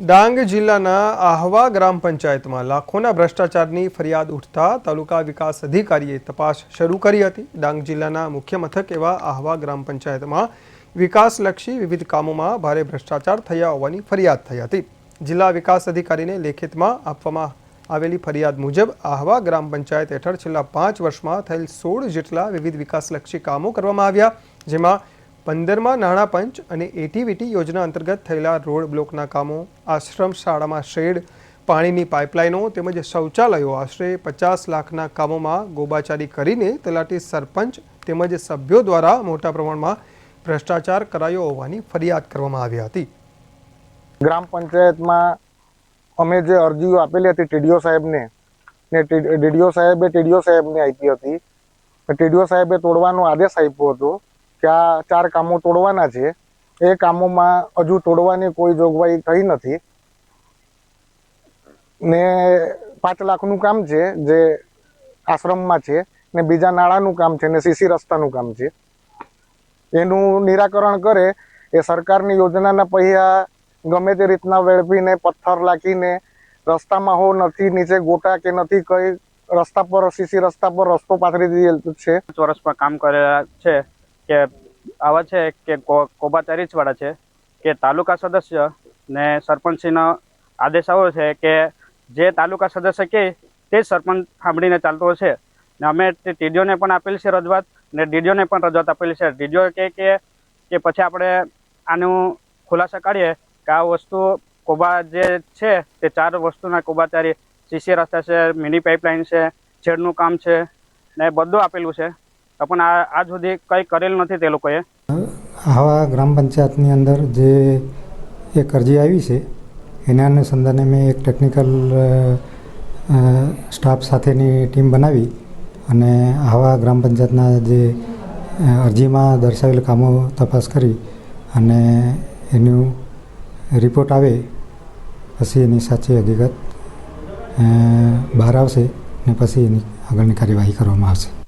ડાંગ જિલ્લાના આહવા ગ્રામ પંચાયતમાં લાખોના ભ્રષ્ટાચારની ફરિયાદ ઉઠતા તાલુકા વિકાસ અધિકારીએ તપાસ શરૂ કરી હતી. ડાંગ જિલ્લાના મુખ્ય મથક એવા આહવા ગ્રામ પંચાયતમાં વિકાસલક્ષી વિવિધ કામોમાં ભારે ભ્રષ્ટાચાર થયા હોવાની ફરિયાદ થઈ હતી. જિલ્લા વિકાસ અધિકારીને લેખિતમાં આપવામાં આવેલી ફરિયાદ મુજબ આહવા ગ્રામ પંચાયત હેઠળ છેલ્લા પાંચ વર્ષમાં થયેલ સોળ જેટલા વિવિધ વિકાસલક્ષી કામો કરવામાં આવ્યા, જેમાં પંદરમાં નાણાં પંચ અને એટીવીટી યોજના અંતર્ગત થયેલા રોડ બ્લોકના કામો, આશ્રમ શાળામાં શેડ, પાણીની પાઇપલાઇનો તેમજ શૌચાલયો આશરે પચાસ લાખના કામોમાં ગોબાચારી કરીને તલાટી સરપંચ તેમજ સભ્યો દ્વારા મોટા પ્રમાણમાં ભ્રષ્ટાચાર કરાયો હોવાની ફરિયાદ કરવામાં આવી હતી. ગ્રામ પંચાયતમાં અમે જે અરજીઓ આપેલી હતી ટીડીઓ સાહેબને, ને ટીડીઓ સાહેબે ટીડીઓ સાહેબને આપી હતી. ટીડીઓ સાહેબે તોડવાનો આદેશ આપ્યો હતો. કે આ ચાર કામો તોડવાના છે. એ કામોમાં હજુ તોડવાની કોઈ જોગવાઈ થઈ નથી. ને પાંચ લાખનું કામ છે, જે આશ્રમમાં છે, ને બીજા નાળાનું કામ છે, ને સીસી રસ્તાનું કામ છે. એનું નિરાકરણ કરે એ સરકારની યોજનાના પૈસા ગમે તે રીતના વેળવીને પથ્થર લાખીને, રસ્તામાં હો નથી, નીચે ગોટા કે નથી, કઈ રસ્તા પર, સીસી રસ્તા પર રસ્તો પાથરી દીધેલ છે. ચોરસમાં કામ કરેલા છે. કે આવા છે કે કો- કોબાચારી જ છે કે તાલુકા સદસ્ય ને સરપંચશ્રીનો આદેશ આવ્યો છે કે જે તાલુકા સદસ્ય કહે તે સરપંચ સાંભળીને ચાલતો હશે ને અમે ટીડીઓને પણ આપેલી છે રજૂઆત ને ડીડીઓને પણ રજૂઆત આપેલી છે. ડીડીઓ કે કે પછી આપણે આનું ખુલાસા કાઢીએ કે આ વસ્તુ કોબા જે છે તે ચાર વસ્તુના કોબાચારી સીસી રસ્તા છે, મિની પાઇપલાઇન છે, છેડનું કામ છે ને બધું આપેલું છે. પણ આ આજ સુધી કંઈ કરેલ નથી તે લોકોએ. આવા ગ્રામ પંચાયતની અંદર જે એક અરજી આવી છે, એના અનુસંધાને મેં એક ટેકનિકલ સ્ટાફ સાથેની ટીમ બનાવી અને આવા ગ્રામ પંચાયતના જે અરજીમાં દર્શાવેલ કામો તપાસ કરી અને એનું રિપોર્ટ આવે, પછી એની સાચી હકીકત બહાર આવશે ને પછી એની આગળની કાર્યવાહી કરવામાં આવશે.